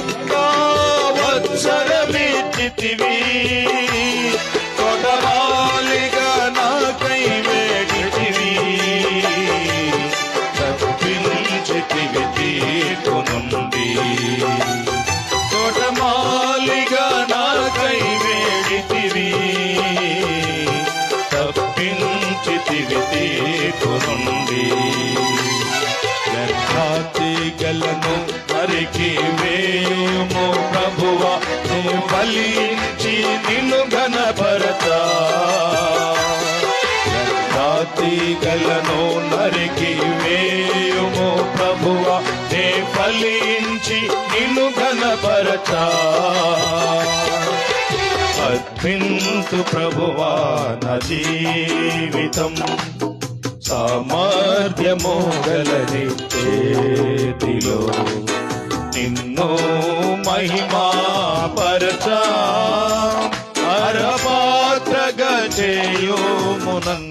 ಭಕ್ತ ವತ್ಸರ ಬಿತ್ತಿವಿ ಕೊಡಮಾಲಿಗ ನಾ ಕೈ ಬೇಡಿವಿ ತಪ್ಪಿಂಚಿತಿವಿ ತೀರ್ಪು ನಂಬಿ ಕೊಡಮಾಲಿಗ ನಾ ಕೈ ಬೇಡಿತಿವಿ తప్పించితివి తీర్పు నుండి గలను నరికి ప్రభువా నీ ఫలించి నిన్ను ఘనపరచా రాతి నరికి వేయుము ప్రభువా నే ఫలించి నిన్ను ఘనపరచా అర్పింతు ప్రభువా నా జీవితం సామర్థ్యమో గలది చేతిలో. నిన్ను మహిమా పరచా. అరపాత్రగా చేయుమునన్